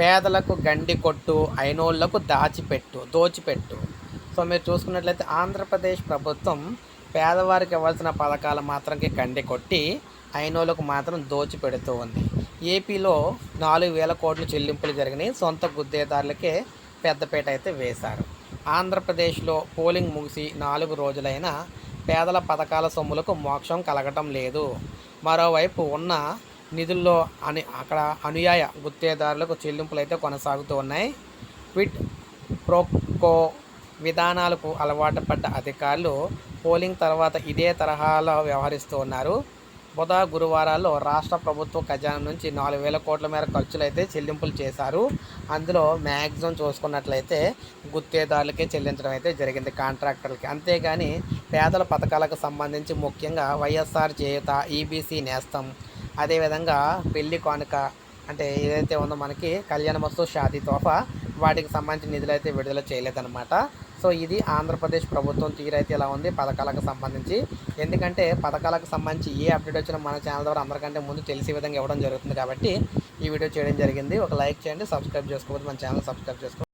పేదలకు గండి కొట్టు అయినోళ్ళకు దాచిపెట్టు దోచిపెట్టు. సో మీరు చూసుకున్నట్లయితే ఆంధ్రప్రదేశ్ ప్రభుత్వం పేదవారికి ఇవ్వాల్సిన పథకాలు మాత్రంకి గండి కొట్టి అయినోళ్ళకు మాత్రం దోచిపెడుతూ ఉంది. ఏపీలో నాలుగు వేల కోట్ల చెల్లింపులు జరిగినాయి. సొంత గుద్దేదారులకే పెద్దపేట అయితే వేశారు. ఆంధ్రప్రదేశ్లో పోలింగ్ ముగిసి నాలుగు రోజులైన పేదల పథకాల సొమ్ములకు మోక్షం కలగటం లేదు. మరోవైపు ఉన్న నిధుల్లో అని అక్కడ అనుయాయ గుత్తేదారులకు చెల్లింపులు అయితే కొనసాగుతూ ఉన్నాయి. క్విట్ ప్రోకో విధానాలకు అలవాటు పడ్డ అధికారులు పోలింగ్ తర్వాత ఇదే తరహాలో వ్యవహరిస్తూ ఉన్నారు. బుధ గురువారాల్లో రాష్ట్ర ప్రభుత్వ ఖజానా నుంచి నాలుగు వేల కోట్ల మేర ఖర్చులు అయితే చెల్లింపులు చేశారు. అందులో మ్యాక్సిమం చూసుకున్నట్లయితే గుత్తేదారులకే చెల్లించడం అయితే జరిగింది కాంట్రాక్టర్లకి. అంతేగాని పేదల పథకాలకు సంబంధించి ముఖ్యంగా వైఎస్ఆర్ చేయుత ఈబీసీ నేస్తం అదేవిధంగా పెళ్ళి కానుక అంటే ఏదైతే ఉందో మనకి కళ్యాణ వస్తు షాదీ తోఫా వాటికి సంబంధించిన నిధులు అయితే విడుదల చేయలేదన్నమాట. సో ఇది ఆంధ్రప్రదేశ్ ప్రభుత్వం తీరైతే ఇలా ఉంది? పథకాలకు సంబంధించి. ఎందుకంటే పథకాలకు సంబంధించి ఏ అప్డేట్ వచ్చినా మన ఛానల్ ద్వారా అందరికంటే ముందు తెలిసే విధంగా ఇవ్వడం జరుగుతుంది కాబట్టి ఈ వీడియో చేయడం జరిగింది. ఒక లైక్ చేయండి సబ్స్క్రైబ్ చేసుకోవద్దు మన ఛానల్ సబ్స్క్రైబ్ చేసుకోండి